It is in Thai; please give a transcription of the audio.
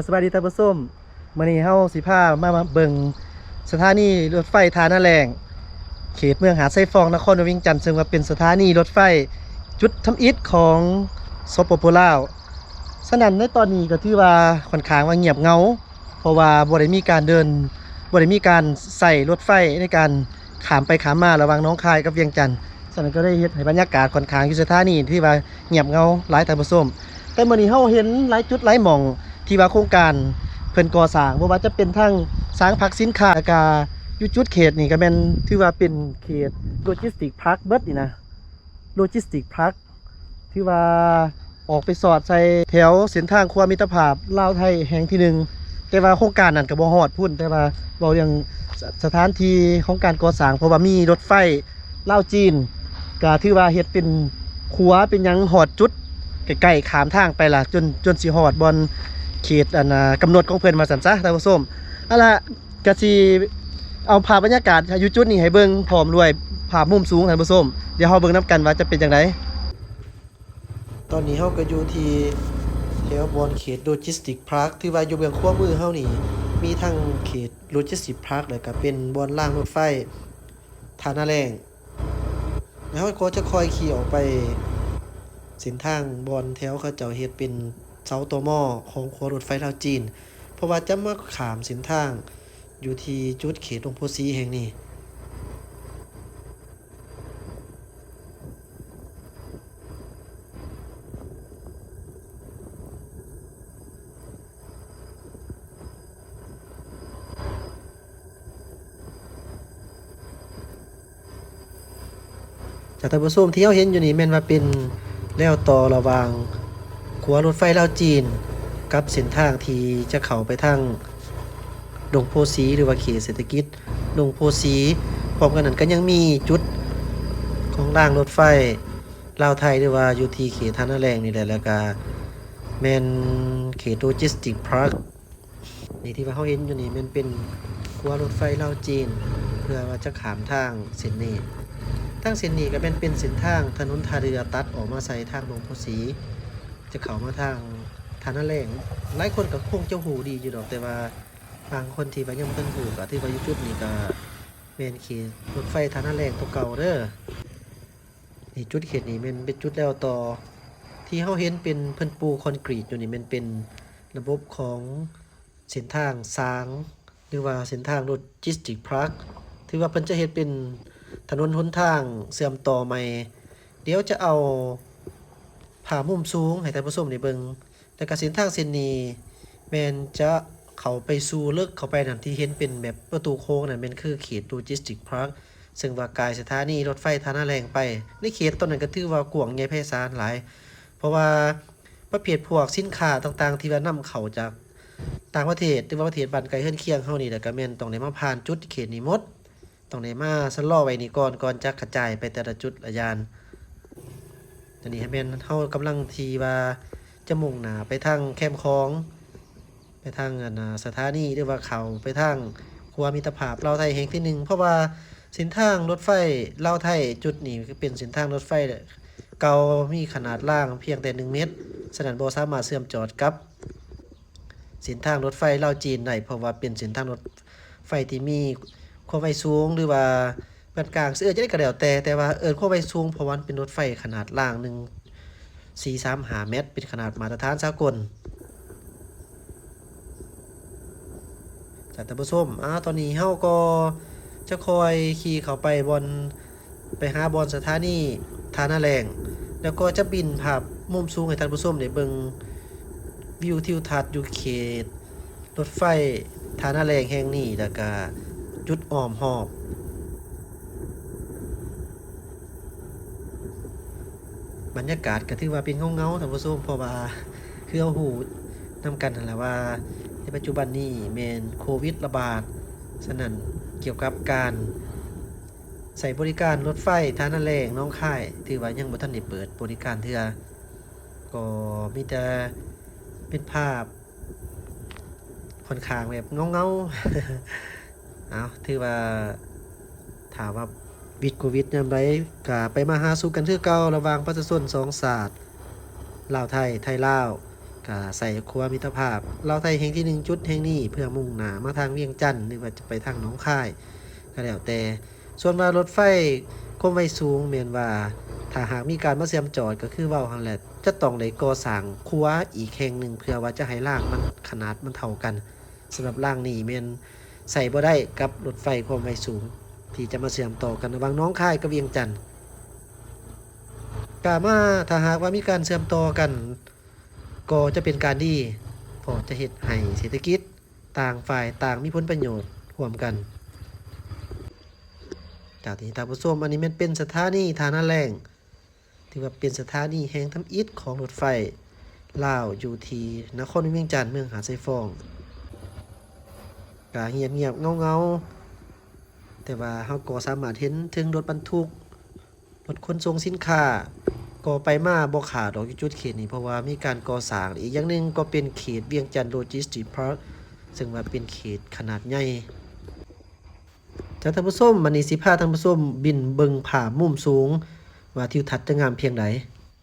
กสบายดีท่านผู้ชมมื้อนี้เฮาสิพามามาเบิ่งสถานีรถไฟทานาแรงเขตเมืองหาดไซฟองนครวียงจันทร์ซึ่งว่าเป็นสถานีรถไฟจุดทำอิฐของสปปลาวฉะนั้นในตอนนี้ก็ถือว่าค่อนข้างว่าเงียบเงา เพราะว่าบ่ได้มีการเดินบ่ได้มีการใส่รถไฟในการขามไปขามมาระหว่างน้องคายกับเวียงจันทร์ฉะนั้นก็ได้เฮ็ดให้บรรยากาศค่อนข้างอยู่สถานีที่ว่าเงียบเงาหลายท่านผู้ชมแต่มื้อนี้เฮาเห็นหลายจุดหลายหม่อง ที่ว่าโครงการเพิ่นก่อสร้างบ่ว่าจะเป็นทั้งสร้างพักสินค้าก็อยู่จุดเขตนี่ก็แม่นถือว่าเป็นเขตโลจิสติกพาร์คเบิดนี่นะโลจิสติกพาร์คที่ว่าออกไปสอดใส่แถวเส้นทางความมิตรภาพลาวไทยแห่งที่หนึ่งแต่ว่าโครงการนั้นก็บ่ฮอดพุ่นแต่ว่าเว้าเรื่องสสถานที่ของการก่อสร้างเพราะว่ามีรถไฟลาวจีนก็ถือว่าเฮ็ดเป็นขัวเป็นยังฮอดจุดใกล้ๆขามทางไปล่ะจนจนสิฮอดบอล เขตอันน่ะกำหนดของเพิ่นมาสั่นซะท่านผู้ชมเอาละก็สิเอาภาพบรรยากาศอยู่จุดนี้ให้เบิ่งพร้อมด้วยภาพมุมสูงท่านผู้ชมเดี๋ยวเฮาเบิ่งนํกันว่าจะเป็นจังไดตอนนี้เฮาก็อยู่ที่แถวบอนเขตโลจิสติกพาร์คที่ว่าอยู่เบื้องขวมือเฮานี่มีทั้งเขตโลจิสติกพาร์คแล้วก็เป็นบอนล่างรถไฟทานาแรงแล้วเฮาจะคอยขี่ออกไปเส้นทางบอนแถวเขาเจ้าเฮ็ดเป็น เสาตัวหม้อของขัวรถไฟลาวจีน เพราะว่าจะมาขามส้นทาง อยู่ที่จุดเขตหลวงพ่อซีแห่งนี้จากท่านผู้มที่เราเห็นอยู่นี่แม่นว่าเป็นแล้วต่อระวาง ขัวรถไฟลาวจีน กับเส้นทางที่จะเข้าไปทางดงโพสีหรือว่าเขตเศรษฐกิจดงโพสีพร้อมกันนั้นก็ยังมีจุดของรางรถไฟลาวไทยหรือว่าอยู่ที่เขตท่านาแรงนี่แหละแล้วก็แมนเขตโลจิสติกพาร์คนี่ที่ว่าเขาเห็นอยู่นี่มันเป็นขัวรถไฟลาวจีน เพื่อว่าจะขามทางเส้นนี้ทางเส้นนี้ก็เป็นเป็นเส้นทางถนนทาเรือตัดออกมาใส่ทางลวงพ่อศรี จะเข้ามาทางทานาแรงหลายคนก็คงจะหูดีอยู่ดอกแต่ว่าบางคนที่ว่ายังเพิ่นหูก็ที่ว่ายู่จุดนี้ก็แม่นเขตรถไฟทานาแรงตัวเก่าเด้อนี่จุดเขตนี้แม่นเป็นจุดแล้วต่อที่เฮาเห็นเป็นเพิ่นปูคอนกรีตอยู่นี่มันเป็นระบบของเส้นทางสาง หรือว่าเส้นทางโลจิสติกพาร์คถือว่าเพิ่นจะเฮ็ดเป็นถนนหนทางเสื่อมต่อใหม่ เดี๋ยวจะเอา ผ่ามุมสูงให้ท่านผู้ชมได้เบิงแล้วก็เส้นทางเส้นนี้แมนจะเขาไปสู่เลิกเข้าไปนั่นที่เห็นเป็นแบบประตูโค้งนั่นเป็นคือเขตโลจิสติกพาร์คซึ่งว่ากายสถานีรถไฟทานาแรงไป ในเขตตอนนั้นก็ถือว่ากว้างใหญ่ไพศาลหลาย เพราะว่าประเภทพวกสินค้าต่างๆ ที่ว่านำเข้าจากต่างประเทศหรือว่าประเทศบ้านไกลเฮือนเคียงเฮานี่แหละก็แม่นต้องได้มาผ่านจุดเขตนี้หมดต้องได้มาสล่อไว้นี่ก่อนก่อนจะกระจายไปแต่ละจุดละยาน อันนี้ให้แม่นเฮากำลังทีว่าจะมุ่งหน้าไปทางแคมคอง ไปทางอันน่ะสถานีหรือว่าเขาไปทางคัวมิตรภาพลาวไทยแห่งที่หนึ่งเพราะว่าเส้นทางรถไฟลาวไทยจุดนี้เป็นเส้นทางรถไฟเก่ามีขนาดล่างเพียงแต่หนึ่งเมตรฉะนั้นบ่สามารถเชื่อมจอดกับเส้นทางรถไฟลาวจีนได้เพราะว่าเป็นเส้นทางรถไฟที่มีความไฟสูงหรือว่า ปานกลางเสื้อจะได้กระเดี่ยวแต่แต่ว่าเอิญควาไฟสูงเพราะวันเป็นรถไฟขนาดล่างหนึ่งสี่สามหาเมตร เป็นขนาดมาตรฐานสากลจากท่านผู้มอ่าตอนนี้เฮาก็จะคอยขี่เขาไปบนไปหาบอนสถานีทานาแรงแล้วก็จะบินภาพมุมสูงให้ท่านผู้ชมได้เบิ่งวิวทิวทัศน์อยู่เขต รถไฟทานาแรงแห่งนี้แล้วก็จุดอ้อมหอบ บรรยากาศก็ถือว่าเป็นเงาๆท่านผู้ชมเพราะว่าคือเอาหูนำกันนั่นแหละว่าในปัจจุบันนี้แมนโควิดระบาดฉะนั้นเกี่ยวกับการใส่บริการรถไฟทานาแรงน้องค่ายถือว่ายังบ่ทันได้เปิดบริการเทื่อก็มีแต่เป็นภาพค่อนข้างแบบเงาๆเอาถือว่าถามว่า วิดโควิดยามไรกะไปมาหาสู่กันคือเก่าระหว่างประชาชนสองศาสตร์ลาวไทยไทยลาวก็ใส่ครัวมิตรภาพเราไทยแห่งที่หนึ่งจุดแห่งนี้เพื่อมุ่งหน้ามาทางเวียงจันทน์หรือว่าจะไปทางหนองคายก็แล้วแต่ ส่วนว่ารถไฟความไวสูงแม่นว่าถ้าหากมีการมาเสียมจอดก็คือเว้าหั่นแหละจะต้องได้ก่อสร้างครัวอีกแห่งหนึ่งเพื่อว่าจะให้ร่างมันขนาดมันเท่ากันสำหรับร่างนี้แม่นใส่บ่ได้กับรถไฟความไวสูง ที่จะมาเสียมต่อกันระหว่างน้องค่ายกับเวียงจันทน์กามาถ้าหากว่ามีการเชื่อมต่อกัน ก็จะเป็นการดีพอจะเฮ็ดให้เศรษฐกิจต่างฝ่ายต่างมีผลประโยชน์ร่วมกันจากที่ทานผู้มอันนี้มันเป็นสถานีทานาแรงที่ว่าเป็นสถานีแห่งทำอิฐของรถไฟลาวอยู่ที่นครเวียงจันทน์เมืองหาดไซฟองกาเงียบเงียบเงาเงา แต่ว่าเฮาก็สามารถเห็นถึงรถบรรทุกรถขนส่งสินค้าก็ไปมาบ่ขาดดอกจุดเขตนี้เพราะว่ามีการก่อสร้างอีกอย่างหนึงก็เป็นเขตเวียงจันทน์โลจิสติกพาร์คซึ่งว่าเป็นเขตขนาดใหญ่จากท่านผู้ชมมันนี้สิพาท่านผู้ชมบินเบิงผ่ามุมสูง ว่าทิวทัศน์จะงามเพียงใด